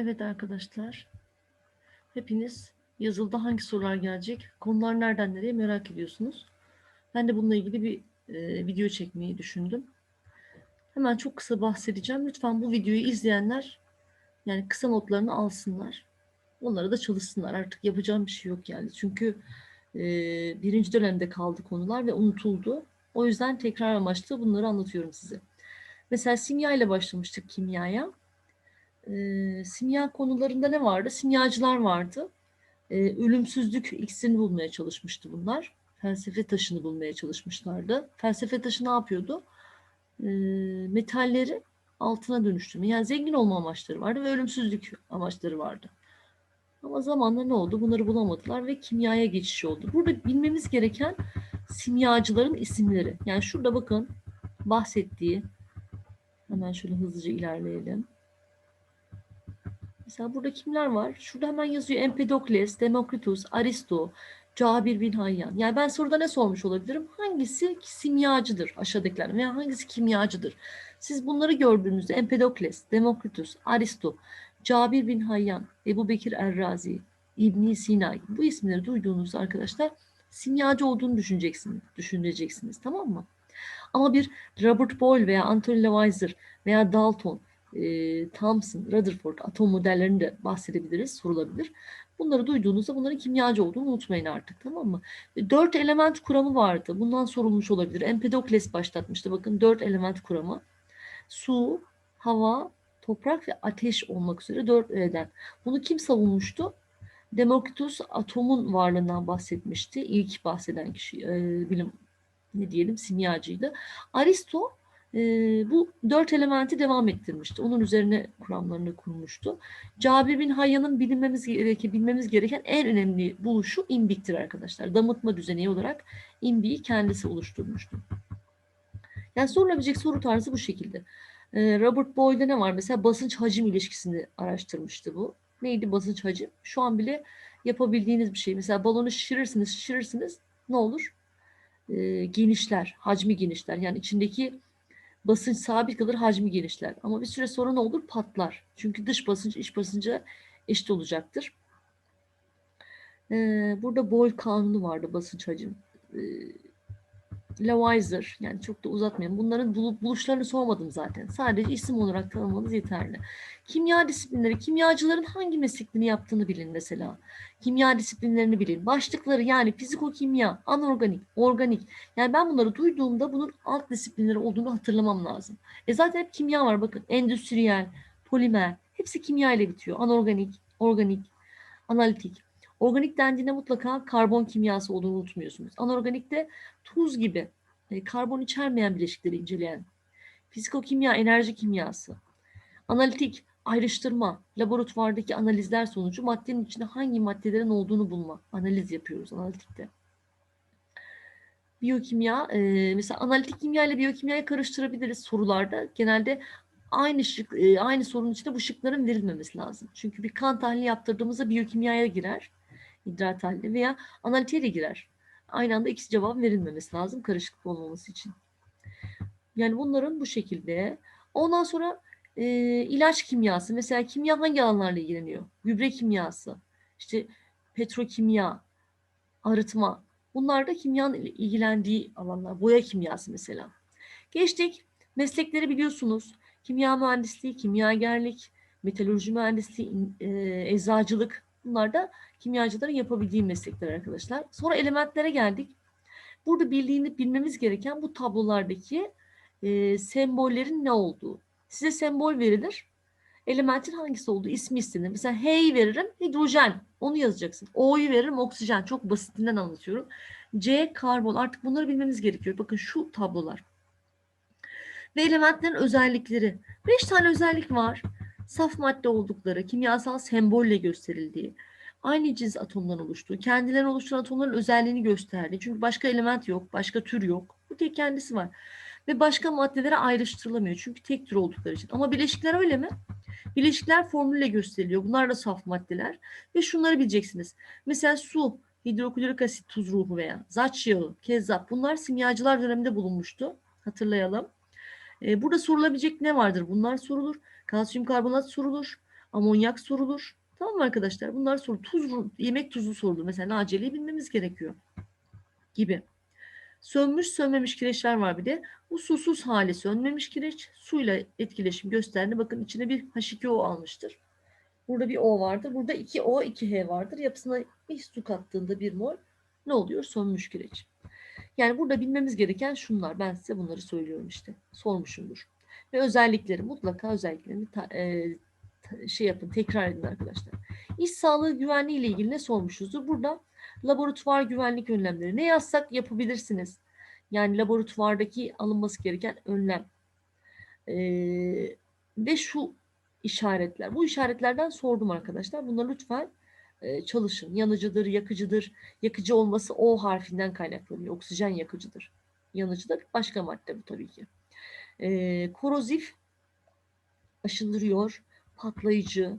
Evet arkadaşlar. Hepiniz yazılıda hangi sorular gelecek, konular nereden nereye merak ediyorsunuz. Ben de bununla ilgili bir e, video çekmeyi düşündüm. Hemen çok kısa bahsedeceğim. Lütfen bu videoyu izleyenler yani kısa notlarını alsınlar. Onlara da çalışsınlar. Artık yapacağım bir şey yok yani. Çünkü e, birinci dönemde kaldı konular ve unutuldu. O yüzden tekrar amaçlı bunları anlatıyorum size. Mesela simya ile başlamıştık kimyaya e, simya konularında ne vardı? Simyacılar vardı. E, ölümsüzlük iksirini bulmaya çalışmıştı bunlar. Felsefe taşını bulmaya çalışmışlardı. Felsefe taşı ne yapıyordu? E, metalleri altına dönüştürme. Yani zengin olma amaçları vardı ve ölümsüzlük amaçları vardı. Ama zamanla ne oldu? Bunları bulamadılar ve kimyaya geçiş oldu. Burada bilmemiz gereken simyacıların isimleri. Yani şurada bakın bahsettiği hemen şöyle hızlıca ilerleyelim. Mesela burada kimler var? Şurada hemen yazıyor Empedokles, Demokritus, Aristo, Cabir bin Hayyan. Yani ben soruda ne sormuş olabilirim? Hangisi simyacıdır aşağıdakiler veya hangisi kimyacıdır? Siz bunları gördüğünüzde Empedokles, Demokritus, Aristo, Cabir bin Hayyan, Ebu Bekir Errazi, İbn Sina bu isimleri duyduğunuzda arkadaşlar simyacı olduğunu düşüneceksiniz, düşüneceksiniz tamam mı? Ama bir Robert Boyle veya Anthony Lavoisier veya Dalton e, Thomson, Rutherford atom modellerini de bahsedebiliriz, sorulabilir. Bunları duyduğunuzda bunların kimyacı olduğunu unutmayın artık tamam mı? E, dört element kuramı vardı. Bundan sorulmuş olabilir. Empedokles başlatmıştı. Bakın dört element kuramı. Su, hava, toprak ve ateş olmak üzere dört eden. Bunu kim savunmuştu? Demokritus atomun varlığından bahsetmişti. İlk bahseden kişi, e, bilim ne diyelim simyacıydı. Aristo e, bu dört elementi devam ettirmişti. Onun üzerine kuramlarını kurmuştu. Cabir bin Hayyan'ın bilinmemiz gereken, bilmemiz gereken en önemli buluşu imbiktir arkadaşlar. Damıtma düzeni olarak imbiği kendisi oluşturmuştu. Yani sorulabilecek soru tarzı bu şekilde. E, Robert Boyle'da ne var? Mesela basınç hacim ilişkisini araştırmıştı bu. Neydi basınç hacim? Şu an bile yapabildiğiniz bir şey. Mesela balonu şişirirsiniz, şişirirsiniz. Ne olur? E, genişler, hacmi genişler. Yani içindeki basınç sabit kalır, hacmi genişler. Ama bir süre sonra ne olur? Patlar. Çünkü dış basınç iç basınca eşit olacaktır. Ee, burada Boyle kanunu vardı basınç hacim. Ee, Lavoisier yani çok da uzatmayayım. Bunların buluşlarını sormadım zaten. Sadece isim olarak tanımanız yeterli. Kimya disiplinleri, kimyacıların hangi mesleklerini yaptığını bilin mesela. Kimya disiplinlerini bilin. Başlıkları yani fizikokimya, anorganik, organik. Yani ben bunları duyduğumda bunun alt disiplinleri olduğunu hatırlamam lazım. E zaten hep kimya var bakın. Endüstriyel, polimer. Hepsi kimya ile bitiyor. Anorganik, organik, analitik. Organik dendiğinde mutlaka karbon kimyası olduğunu unutmuyorsunuz. Anorganikte tuz gibi e, karbon içermeyen bileşikleri inceleyen. Fizikokimya, enerji kimyası. Analitik, ayrıştırma, laboratuvardaki analizler sonucu maddenin içinde hangi maddelerin olduğunu bulma. Analiz yapıyoruz analitikte. Biyokimya, e, mesela analitik kimya ile biyokimyayı karıştırabiliriz sorularda. Genelde aynı şık, e, aynı sorunun içinde bu şıkların verilmemesi lazım. Çünkü bir kan tahlili yaptırdığımızda biyokimyaya girer, idrar tahlili veya analitiğe de girer. Aynı anda ikisi cevap verilmemesi lazım karışıklık olmaması için. Yani bunların bu şekilde. Ondan sonra e, ilaç kimyası. Mesela kimya hangi alanlarla ilgileniyor? Gübre kimyası, işte petrokimya, arıtma. Bunlar da kimyanın ilgilendiği alanlar. Boya kimyası mesela. Geçtik. Meslekleri biliyorsunuz. Kimya mühendisliği, kimyagerlik, metalurji mühendisliği, e, eczacılık. Bunlar da kimyacıların yapabildiği meslekler arkadaşlar. Sonra elementlere geldik. Burada bildiğini bilmemiz gereken bu tablolardaki e, sembollerin ne olduğu. Size sembol verilir. Elementin hangisi olduğu ismi istenir. Mesela H'yi veririm hidrojen. Onu yazacaksın. O'yu veririm oksijen. Çok basitinden anlatıyorum. C karbon. Artık bunları bilmemiz gerekiyor. Bakın şu tablolar. Ve elementlerin özellikleri. Beş tane özellik var. Saf madde oldukları, kimyasal sembolle gösterildiği, aynı cins atomdan oluştuğu, kendilerini oluşturan atomların özelliğini gösterdiği. Çünkü başka element yok, başka tür yok. Bu tek kendisi var. Ve başka maddelere ayrıştırılamıyor. Çünkü tek tür oldukları için. Ama bileşikler öyle mi? Bileşikler formülle gösteriliyor. Bunlar da saf maddeler. Ve şunları bileceksiniz. Mesela su, hidroklorik asit tuz ruhu veya zaç yağı, kezzap. Bunlar simyacılar döneminde bulunmuştu. Hatırlayalım. Ee, burada sorulabilecek ne vardır? Bunlar sorulur. Kalsiyum karbonat sorulur. Amonyak sorulur. Tamam mı arkadaşlar? Bunlar soru. Tuz, yemek tuzu sorulur. Mesela aceleyi bilmemiz gerekiyor. Gibi. Sönmüş sönmemiş kireçler var bir de. Bu susuz hali sönmemiş kireç. Suyla etkileşim gösterdi. Bakın içine bir H2O almıştır. Burada bir O vardır. Burada 2 O 2 H vardır. Yapısına bir su kattığında bir mol ne oluyor? Sönmüş kireç. Yani burada bilmemiz gereken şunlar. Ben size bunları söylüyorum işte. Sormuşumdur. Ve özellikleri mutlaka özelliklerini e, şey yapın tekrar edin arkadaşlar. İş sağlığı güvenliği ile ilgili ne sormuşuzdur? Burada laboratuvar güvenlik önlemleri. Ne yazsak yapabilirsiniz. Yani laboratuvardaki alınması gereken önlem. Ee, ve şu işaretler. Bu işaretlerden sordum arkadaşlar. Bunları lütfen e, çalışın. Yanıcıdır, yakıcıdır. Yakıcı olması O harfinden kaynaklanıyor. Oksijen yakıcıdır. Yanıcı da başka madde bu tabii ki. E, korozif aşındırıyor, patlayıcı,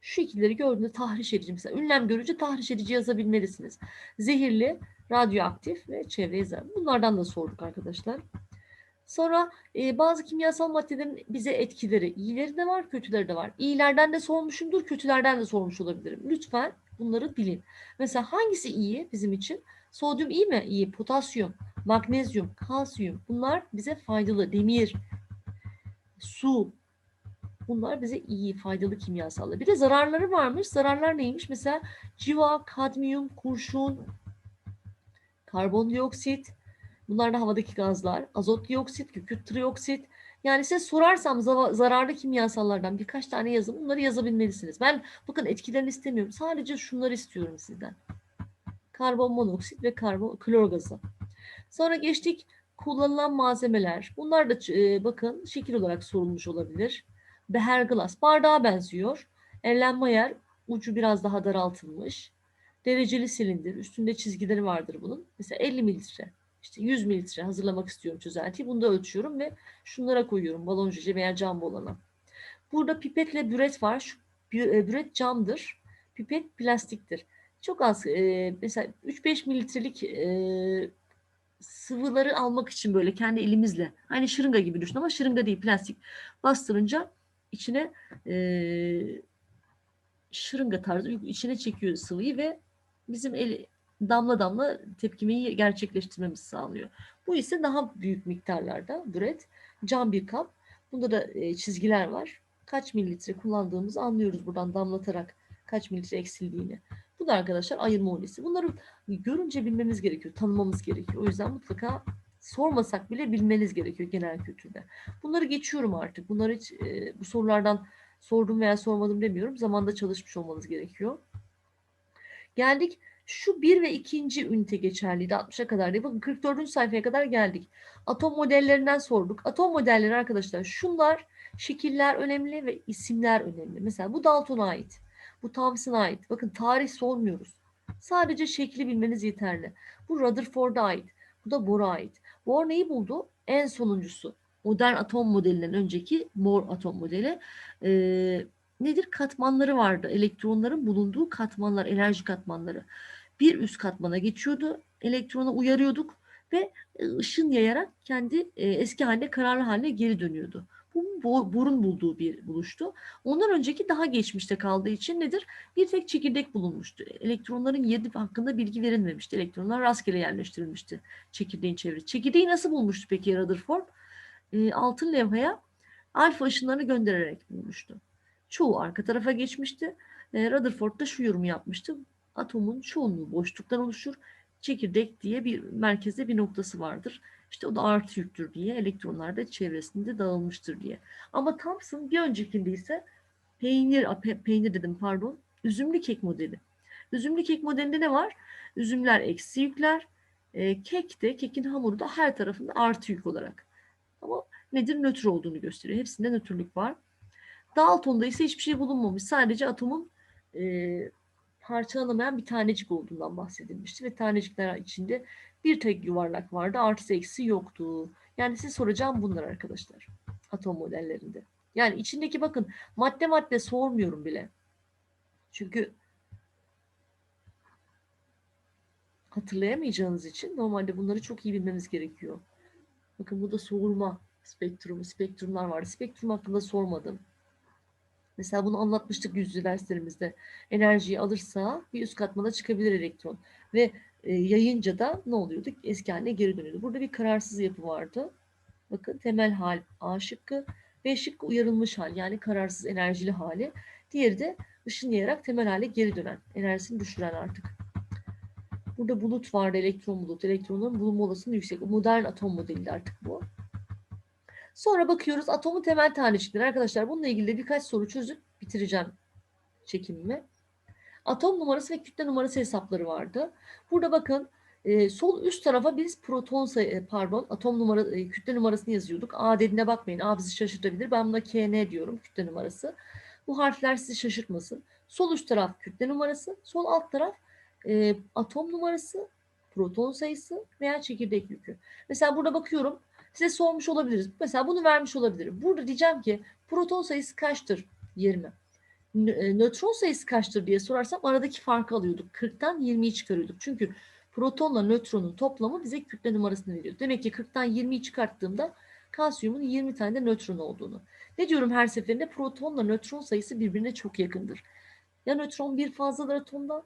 şu şekilleri gördüğünde tahriş edici. Mesela ünlem görünce tahriş edici yazabilmelisiniz. Zehirli, radyoaktif ve çevreye zarar. Bunlardan da sorduk arkadaşlar. Sonra e, bazı kimyasal maddelerin bize etkileri, iyileri de var, kötüleri de var. İyilerden de sormuşumdur, kötülerden de sormuş olabilirim. Lütfen bunları bilin. Mesela hangisi iyi bizim için? Sodyum iyi mi? İyi. Potasyum, magnezyum, kalsiyum. Bunlar bize faydalı. Demir, su, Bunlar bize iyi, faydalı kimyasallar. Bir de zararları varmış. Zararlar neymiş? Mesela civa, kadmiyum, kurşun, karbondioksit, bunlar da havadaki gazlar, azot dioksit, kükürt trioksit. Yani size sorarsam zararlı kimyasallardan birkaç tane yazın. Bunları yazabilmelisiniz. Ben bakın etkilerini istemiyorum. Sadece şunları istiyorum sizden. Karbon monoksit ve karbon klor gazı. Sonra geçtik kullanılan malzemeler. Bunlar da e, bakın şekil olarak sorulmuş olabilir beher glass bardağa benziyor. Ellenme yer ucu biraz daha daraltılmış. Dereceli silindir. Üstünde çizgileri vardır bunun. Mesela 50 mililitre. İşte 100 mililitre hazırlamak istiyorum çözeltiyi. Bunu da ölçüyorum ve şunlara koyuyorum. Balon cüce veya cam bolana. Burada pipetle büret var. Şu e, büret camdır. Pipet plastiktir. Çok az e, mesela 3-5 mililitrelik e, sıvıları almak için böyle kendi elimizle aynı şırınga gibi düşün ama şırınga değil plastik bastırınca içine e, şırınga tarzı içine çekiyor sıvıyı ve bizim el damla damla tepkimeyi gerçekleştirmemizi sağlıyor. Bu ise daha büyük miktarlarda büret. Cam bir kap. Bunda da e, çizgiler var. Kaç mililitre kullandığımızı anlıyoruz buradan damlatarak kaç mililitre eksildiğini. Da arkadaşlar ayırma unisi. Bunları görünce bilmemiz gerekiyor, tanımamız gerekiyor. O yüzden mutlaka sormasak bile bilmeniz gerekiyor genel kültürde. Bunları geçiyorum artık. Bunları hiç e, bu sorulardan sordum veya sormadım demiyorum. Zamanda çalışmış olmanız gerekiyor. Geldik şu bir ve ikinci ünite geçerliydi 60'a kadar diye. Bakın 44. sayfaya kadar geldik. Atom modellerinden sorduk. Atom modelleri arkadaşlar şunlar şekiller önemli ve isimler önemli. Mesela bu Dalton'a ait. Bu Thomson'a ait. Bakın tarih sormuyoruz. Sadece şekli bilmeniz yeterli. Bu Rutherford'a ait. Bu da Bohr'a ait. Bohr neyi buldu? En sonuncusu. Modern atom modelinden önceki Bohr atom modeli. E, nedir? Katmanları vardı. Elektronların bulunduğu katmanlar, enerji katmanları. Bir üst katmana geçiyordu. Elektrona uyarıyorduk ve ışın yayarak kendi e, eski haline, kararlı haline geri dönüyordu. Bu Bohr'un bulduğu bir buluştu. Ondan önceki daha geçmişte kaldığı için nedir? Bir tek çekirdek bulunmuştu. Elektronların yeri hakkında bilgi verilmemişti. Elektronlar rastgele yerleştirilmişti çekirdeğin çevresi. Çekirdeği nasıl bulmuştu peki Rutherford? E, altın levhaya alfa ışınlarını göndererek bulmuştu. Çoğu arka tarafa geçmişti. E, Rutherford da şu yorumu yapmıştı. Atomun çoğunluğu boşluktan oluşur. Çekirdek diye bir merkezde bir noktası vardır. İşte o da artı yüktür diye elektronlar da çevresinde dağılmıştır diye. Ama Thomson bir öncekinde ise peynir, pe, peynir dedim pardon, üzümlü kek modeli. Üzümlü kek modelinde ne var? Üzümler eksi yükler, e, kek de, kekin hamuru da her tarafında artı yük olarak. Ama nedir? Nötr olduğunu gösteriyor. Hepsinde nötrlük var. Dalton'da ise hiçbir şey bulunmamış. Sadece atomun e, parçalanamayan bir tanecik olduğundan bahsedilmişti ve tanecikler içinde bir tek yuvarlak vardı. Artısı eksi yoktu. Yani size soracağım bunlar arkadaşlar. Atom modellerinde. Yani içindeki bakın madde madde sormuyorum bile. Çünkü hatırlayamayacağınız için normalde bunları çok iyi bilmemiz gerekiyor. Bakın bu da soğurma spektrumu, spektrumlar vardı. Spektrum hakkında sormadım. Mesela bunu anlatmıştık yüz yüze derslerimizde. Enerjiyi alırsa bir üst katmana çıkabilir elektron. Ve yayınca da ne oluyordu? Eski haline geri dönüyordu. Burada bir kararsız yapı vardı. Bakın temel hal A şıkkı. B şıkkı uyarılmış hal yani kararsız enerjili hali. Diğeri de ışınlayarak temel hale geri dönen, enerjisini düşüren artık. Burada bulut vardı, elektron bulut. Elektronun bulunma olasılığı yüksek. Modern atom modeliydi artık bu. Sonra bakıyoruz atomun temel tanecikleri. Arkadaşlar bununla ilgili de birkaç soru çözüp bitireceğim çekimimi. Atom numarası ve kütle numarası hesapları vardı. Burada bakın e, sol üst tarafa biz proton sayı, e, pardon atom numara, e, kütle numarasını yazıyorduk. A dediğine bakmayın. A bizi şaşırtabilir. Ben buna KN diyorum kütle numarası. Bu harfler sizi şaşırtmasın. Sol üst taraf kütle numarası, sol alt taraf e, atom numarası, proton sayısı veya çekirdek yükü. Mesela burada bakıyorum size sormuş olabiliriz. Mesela bunu vermiş olabilirim. Burada diyeceğim ki proton sayısı kaçtır? 20. E, Nötron sayısı kaçtır diye sorarsam aradaki farkı alıyorduk. 40'tan 20'yi çıkarıyorduk. Çünkü protonla nötronun toplamı bize kütle numarasını veriyor. Demek ki 40'tan 20'yi çıkarttığımda kalsiyumun 20 tane de nötron olduğunu. Ne diyorum her seferinde? Protonla nötron sayısı birbirine çok yakındır. Ya nötron bir fazladır atomda?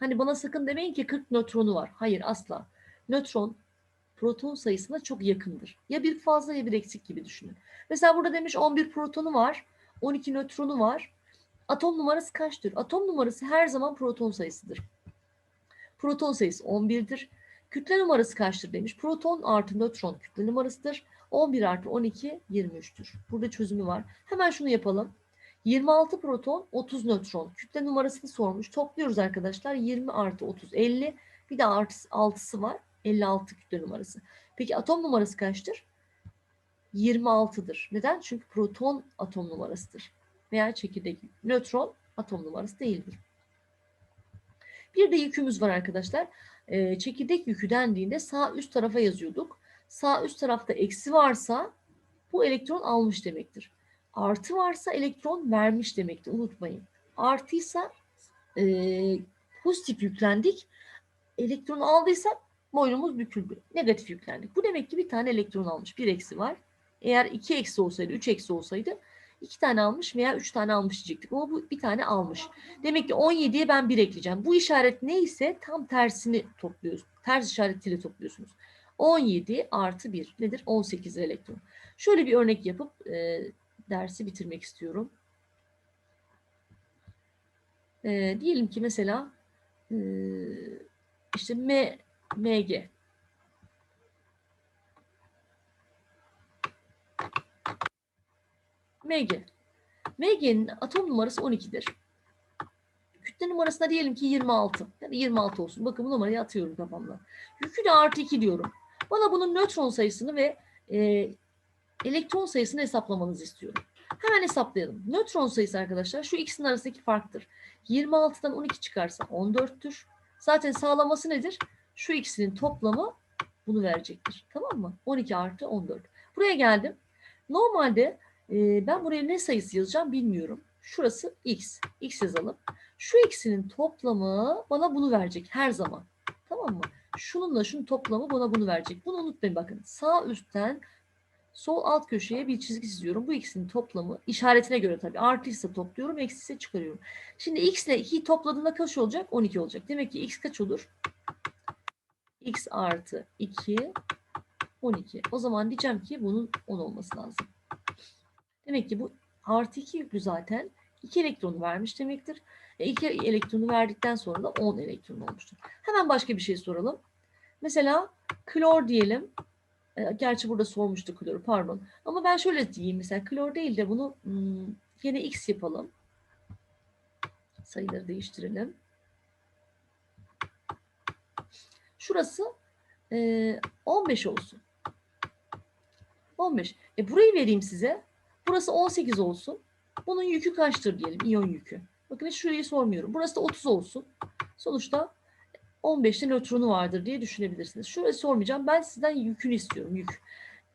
Hani bana sakın demeyin ki 40 nötronu var. Hayır asla. Nötron proton sayısına çok yakındır. Ya bir fazla ya bir eksik gibi düşünün. Mesela burada demiş 11 protonu var, 12 nötronu var. Atom numarası kaçtır? Atom numarası her zaman proton sayısıdır. Proton sayısı 11'dir. Kütle numarası kaçtır demiş. Proton artı nötron kütle numarasıdır. 11 artı 12 23'tür. Burada çözümü var. Hemen şunu yapalım. 26 proton 30 nötron. Kütle numarasını sormuş. Topluyoruz arkadaşlar. 20 artı 30 50. Bir de artı 6'sı var. 56 kütle numarası. Peki atom numarası kaçtır? 26'dır. Neden? Çünkü proton atom numarasıdır. Veya çekirdek nötron atom numarası değildir. Bir de yükümüz var arkadaşlar. Ee, çekirdek yükü dendiğinde sağ üst tarafa yazıyorduk. Sağ üst tarafta eksi varsa bu elektron almış demektir. Artı varsa elektron vermiş demektir. Unutmayın. Artıysa e, pozitif yüklendik. Elektron aldıysak boynumuz büküldü. Negatif yüklendik. Bu demek ki bir tane elektron almış. Bir eksi var. Eğer iki eksi olsaydı, üç eksi olsaydı iki tane almış veya üç tane almış diyecektik. Ama bu bir tane almış. Demek ki 17'ye ben bir ekleyeceğim. Bu işaret neyse tam tersini topluyoruz. Ters işaretiyle topluyorsunuz. 17 artı 1 nedir? 18 elektron. Şöyle bir örnek yapıp e, dersi bitirmek istiyorum. E, diyelim ki mesela e, işte M, MG. MG. MG'nin atom numarası 12'dir. Kütle numarasına diyelim ki 26. Yani 26 olsun. Bakın bu numarayı atıyorum kafamda. Yükü de artı 2 diyorum. Bana bunun nötron sayısını ve e, elektron sayısını hesaplamanızı istiyorum. Hemen hesaplayalım. Nötron sayısı arkadaşlar şu ikisinin arasındaki farktır. 26'dan 12 çıkarsa 14'tür. Zaten sağlaması nedir? Şu ikisinin toplamı bunu verecektir. Tamam mı? 12 artı 14. Buraya geldim. Normalde e, ben buraya ne sayısı yazacağım bilmiyorum. Şurası x. x yazalım. Şu ikisinin toplamı bana bunu verecek her zaman. Tamam mı? Şununla şunun toplamı bana bunu verecek. Bunu unutmayın bakın. Sağ üstten sol alt köşeye bir çizgi çiziyorum. Bu ikisinin toplamı işaretine göre tabii. Artıysa topluyorum, eksiyse çıkarıyorum. Şimdi x ile 2'yi topladığında kaç olacak? 12 olacak. Demek ki x kaç olur? x artı 2 12. O zaman diyeceğim ki bunun 10 olması lazım. Demek ki bu artı 2 yüklü zaten 2 elektronu vermiş demektir. E 2 elektronu verdikten sonra da 10 elektron olmuştur. Hemen başka bir şey soralım. Mesela klor diyelim. E, gerçi burada sormuştu kloru pardon. Ama ben şöyle diyeyim mesela klor değil de bunu hmm, yine x yapalım. Sayıları değiştirelim. Şurası e, 15 olsun. 15. E burayı vereyim size. Burası 18 olsun. Bunun yükü kaçtır diyelim, iyon yükü. Bakın hiç şurayı sormuyorum. Burası da 30 olsun. Sonuçta 15'te nötronu vardır diye düşünebilirsiniz. Şurayı sormayacağım. Ben sizden yükünü istiyorum, yük.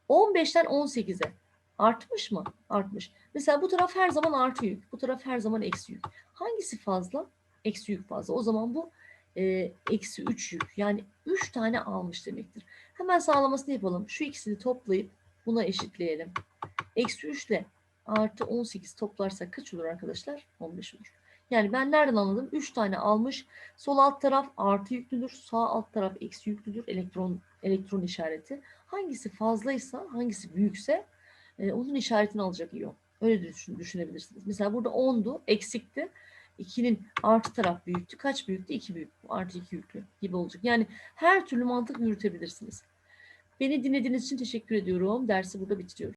15'ten 18'e artmış mı? Artmış. Mesela bu taraf her zaman artı yük. Bu taraf her zaman eksi yük. Hangisi fazla? Eksi yük fazla. O zaman bu e, eksi 3 yük. Yani 3 tane almış demektir. Hemen sağlamasını yapalım. Şu ikisini toplayıp buna eşitleyelim. Eksi 3 ile artı 18 toplarsak kaç olur arkadaşlar? 15 olur. Yani ben nereden anladım? 3 tane almış. Sol alt taraf artı yüklüdür. Sağ alt taraf eksi yüklüdür. Elektron elektron işareti. Hangisi fazlaysa, hangisi büyükse e, onun işaretini alacak iyon. Öyle düşün, düşünebilirsiniz. Mesela burada 10'du, eksikti. 2'nin artı taraf büyüktü. Kaç büyüktü? 2 büyük. Artı 2 yüklü gibi olacak. Yani her türlü mantık yürütebilirsiniz. Beni dinlediğiniz için teşekkür ediyorum. Dersi burada bitiriyorum.